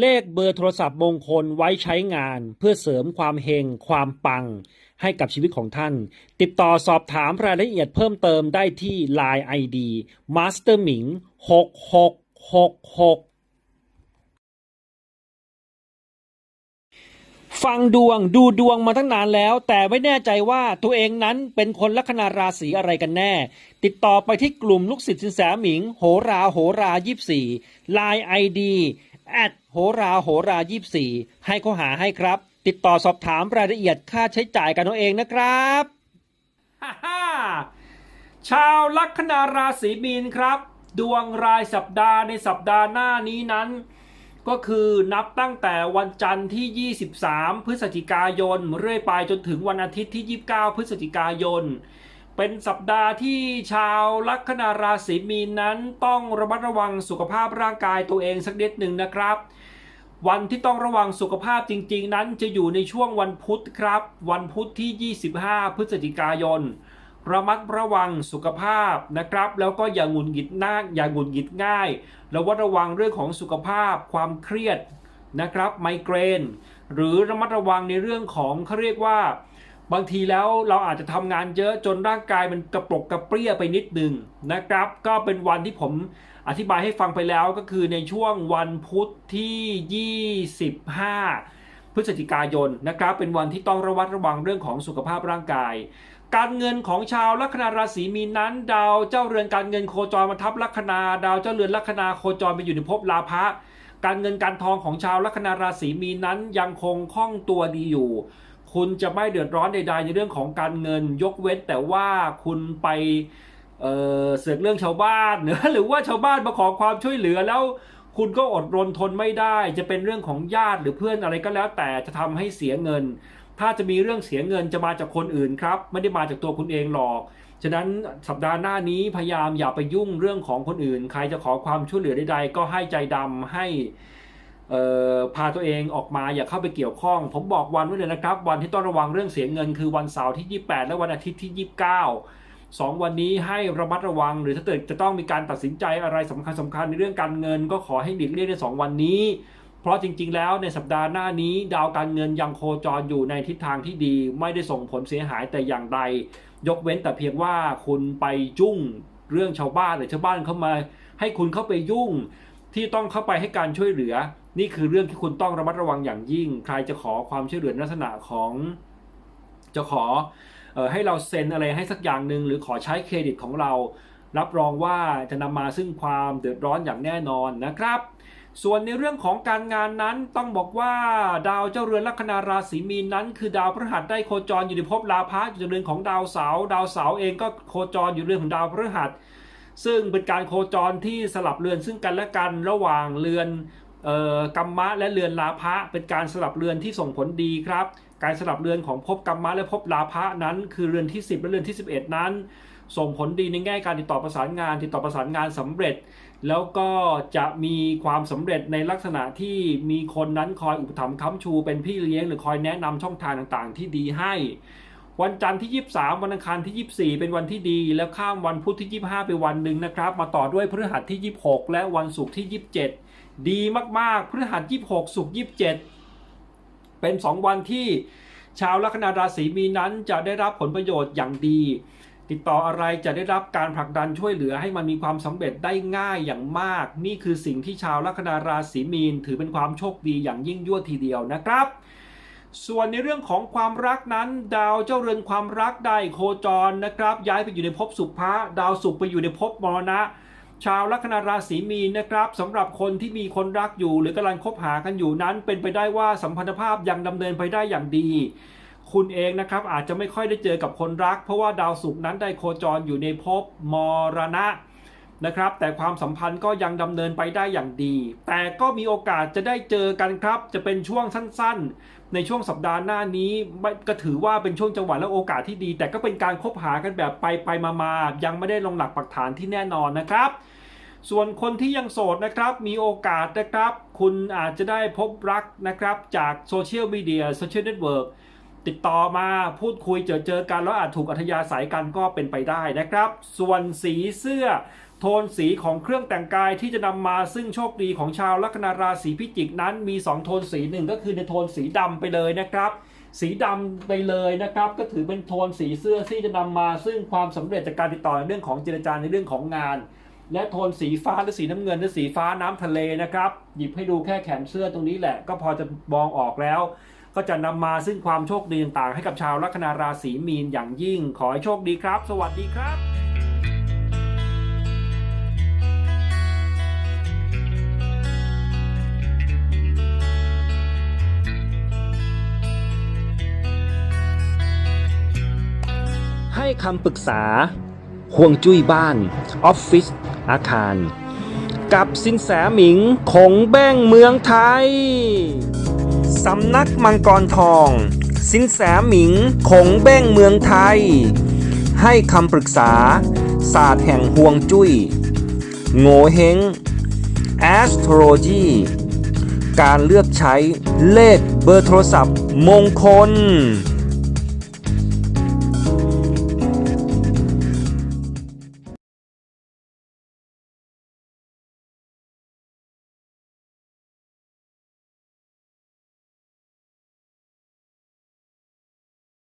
เลขเบอร์โทรศัพท์มงคลไว้ใช้งาน เพื่อเสริมความเฮงความปัง ให้กับชีวิตของท่าน ติดต่อสอบถามรายละเอียดเพิ่มเติมได้ที่ Line ID Master Ming 6666ฟังดวงดูดวงมาตั้งนานแล้ว แต่ไม่แน่ใจว่าตัวเองนั้นเป็นคนลัคนาราศีอะไรกันแน่ ติดต่อไปที่กลุ่มลูกศิษย์สินแสหมิง โหราโหรายี่สี่ไลน์ไอดี แอดโหราโหรายี่สี่ให้เขาหาให้ครับ ติดต่อสอบถามรายละเอียดค่าใช้จ่ายกันเอาเองนะครับฮ่าฮ่าชาวลัคนาราศีมีนครับ ดวงรายสัปดาห์ในสัปดาห์หน้านี้นั้น ก็คือนับตั้งแต่วันจันทร์ที่ 23 พฤศจิกายน เรื่อยไปจนถึงวันอาทิตย์ที่ 29 พฤศจิกายน เป็นสัปดาห์ที่ชาวลัคนาราศีมีนนั้นต้องระมัดระวังสุขภาพร่างกายตัวเองสักนิดหนึ่งนะครับ วันที่ต้องระวังสุขภาพจริง ๆ นั้นจะอยู่ในช่วงวันพุธครับ วันพุธที่ 25 พฤศจิกายน ระมัดระวังสุขภาพนะครับ แล้วก็อย่าหงุดหงิดหน้าอย่าหงุดหงิดง่ายระวัดระวังเรื่องของสุขภาพ ความเครียดนะครับไมเกรน หรือระมัดระวังในเรื่องของเขาเรียกว่า บางทีแล้วเราอาจจะทำงานเยอะจนร่างกายมันกระปรกกระเปรี้ยไปนิดหนึ่งนะครับ ก็เป็นวันที่ผมอธิบายให้ฟังไปแล้วก็คือในช่วงวันพุธที่ 25 พฤศจิกายนนะครับ เป็นวันที่ต้องระวัดระวังเรื่องของสุขภาพร่างกาย การเงินของชาวลัคนาราศีมีนนั้น ดาวเจ้าเรือนการเงินโคจรมาทับลัคนา ดาวเจ้าเรือนลัคนาโคจรไปอยู่ในภพลาภะการเงินการทองของชาวลัคนาราศีมีนนั้นยังคงคล่องตัวดีอยู่ คุณจะไม่เดือดร้อนใดๆในเรื่องของการเงิน ยกเว้นแต่ว่าคุณไปเอ่อเสือกเรื่องชาวบ้านหรือว่าชาวบ้านมาขอความช่วยเหลือแล้วคุณก็อดรนทนไม่ได้ จะเป็นเรื่องของญาติหรือเพื่อนอะไรก็แล้ว แต่จะทำให้เสียเงิน ถ้าจะมีเรื่องเสียเงินจะมาจากคนอื่นครับ ไม่ได้มาจากตัวคุณเองหรอก ฉะนั้นสัปดาห์หน้านี้พยายามอย่าไปยุ่งเรื่องของคนอื่น ใครจะขอความช่วยเหลือใดๆก็ให้ใจดำให้ พาตัวเองออกมาอย่าเข้าไปเกี่ยวข้อง ผมบอกวันไว้เลยนะครับ วันที่ต้องระวังเรื่องเสียเงินคือวันเสาร์ที่ 28 และวันอาทิตย์ที่ 29สองวันนี้ให้ระมัดระวัง หรือถ้าเกิดจะต้องมีการตัดสินใจอะไรสำคัญสคัญๆในเรื่องการเงิน ก็ขอให้หลีกเลี่ยงในสองวันนี้ เพราะจริงๆ แล้วในสัปดาห์หน้านี้ ดาวการเงินยังโคจรอยู่ในทิศทางที่ดี ไม่ได้ส่งผลเสียหายแต่อย่างใด ยกเว้นแต่เพียงว่าคุณไปยุ่งเรื่องชาวบ้านหรือชาวบ้านเข้ามา ให้คุณเข้าไปยุ่งที่ต้องเข้าไปให้การช่วยเหลือ นี่คือเรื่องที่คุณต้องระมัดระวังอย่างยิ่ง ใครจะขอความช่วยเหลือนลักษณะของจะขอออให้เราเซ็นอะไรให้สักอย่างหนึ่งหรือขอใช้เครดิตของเรา รับรองว่าจะนำมาซึ่งความเดือดร้อนอย่างแน่นอนนะครับ ส่วนในเรื่องของการงานนั้นต้องบอกว่าดาวเจ้าเรือนลัคนาราศีมีนนั้น คือดาวพฤหัสได้โคจรอยู่ในภพลาภะอยู่ในเรือนของดาวเสาดาวเสาเองก็โคจรอยู่เรือนของดาวพฤหัสซึ่งเป็นการโคจรที่สลับเรือนซึ่งกันและกันระหว่างเรือน กรรมะและเรือนลาภะเป็นการสลับเรือนที่ส่งผลดีครับ การสลับเรือนของภพกรรมะและภพลาภะนั้น คือเรือนที่ 10 และเรือนที่ 11 นั้น ส่งผลดีในแง่การติดต่อประสานงาน ติดต่อประสานงานสำเร็จ แล้วก็จะมีความสำเร็จในลักษณะที่มีคนนั้นคอยอุปถัมภ์ค้ำชูเป็นพี่เลี้ยงหรือคอยแนะนำช่องทางต่างๆ ที่ดีให้วันจันทร์ที่ 23 วันอังคารที่ 24 เป็นวันที่ดี แล้วข้ามวันพุธที่ 25 ไปวันหนึ่งนะครับ มาต่อด้วยพฤหัสที่ 26 และวันศุกร์ที่ 27 ดีมากๆพฤหัส26ศุกร์27เป็น2วันที่ชาวลัคนาราศีมีนั้นจะได้รับผลประโยชน์อย่างดี ติดต่ออะไรจะได้รับการผลักดันช่วยเหลือให้มันมีความสำเร็จได้ง่ายอย่างมาก นี่คือสิ่งที่ชาวลัคนาราศีมีน ถือเป็นความโชคดีอย่างยิ่งยวดทีเดียวนะครับ ส่วนในเรื่องของความรักนั้น ดาวเจ้าเรือนความรักได้โคจรนะครับ ย้ายไปอยู่ในภพสุภะดาวศุกร์ไปอยู่ในภพมรณะ ชาวลัคนาราศีมีนนะครับสำหรับคนที่มีคนรักอยู่ หรือกำลังคบหากันอยู่นั้นเป็นไปได้ว่าสัมพันธภาพยังดำเนินไปได้อย่างดี คุณเองนะครับอาจจะไม่ค่อยได้เจอกับคนรัก เพราะว่าดาวศุกร์นั้นได้โคจรอยู่ในภพมรณะ นะครับ แต่ความสัมพันธ์ก็ยังดำเนินไปได้อย่างดี แต่ก็มีโอกาสจะได้เจอกันครับ จะเป็นช่วงสั้นๆ ในช่วงสัปดาห์หน้านี้ไม่ก็ถือว่าเป็นช่วงจังหวะและโอกาสที่ดี แต่ก็เป็นการคบหากันแบบไปไปมาๆยังไม่ได้ลงหลักปักฐานที่แน่นอนนะครับส่วนคนที่ยังโสดนะครับมีโอกาสนะครับ คุณอาจจะได้พบรักนะครับจากโซเชียลมีเดียโซเชียลเน็ตเวิร์กติดต่อมาพูดคุยเจอเจอกันแล้วอาจถูกอัธยาศัยกันก็เป็นไปได้นะครับ ส่วนสีเสื้อ ทโทนสีของเครื่องแต่งกายที่จะนำมาซึ่งโชคดีของชาวลัคนาราศีพิจิกนั้นมี 2 โทนสีหนึ่งก็คือในโทนสีดำไปเลยนะครับ สีดำไปเลยนะครับ ก็ถือเป็นโทนสีเสื้อที่จะนำมาซึ่งความสำเร็จจากการติดต่อในเรื่องของเจรจาในเรื่องของงาน และโทนสีฟ้าหรือสีน้ำเงินหรือสีฟ้าน้ำทะเลนะครับ หยิบให้ดูแค่แขนเสื้อตรงนี้แหละ ก็พอจะมองออกแล้วก็จะนำมาซึ่งความโชคดีต่างๆ ให้กับชาวลัคนาราศีมีนอย่างยิ่ง ขอให้โชคดีครับ สวัสดีครับ คำปรึกษา ห่วงจุ้ยบ้าน ออฟฟิศ อาคาร กับสินแสหมิงคงแบ้งเมืองไทย สำนักมังกรทอง สินแสหมิงคงแบ้งเมืองไทย ให้คำปรึกษา ศาสตร์แห่งห่วงจุ้ย โงเฮง astrology การเลือกใช้เลขเบอร์โทรศัพท์มงคล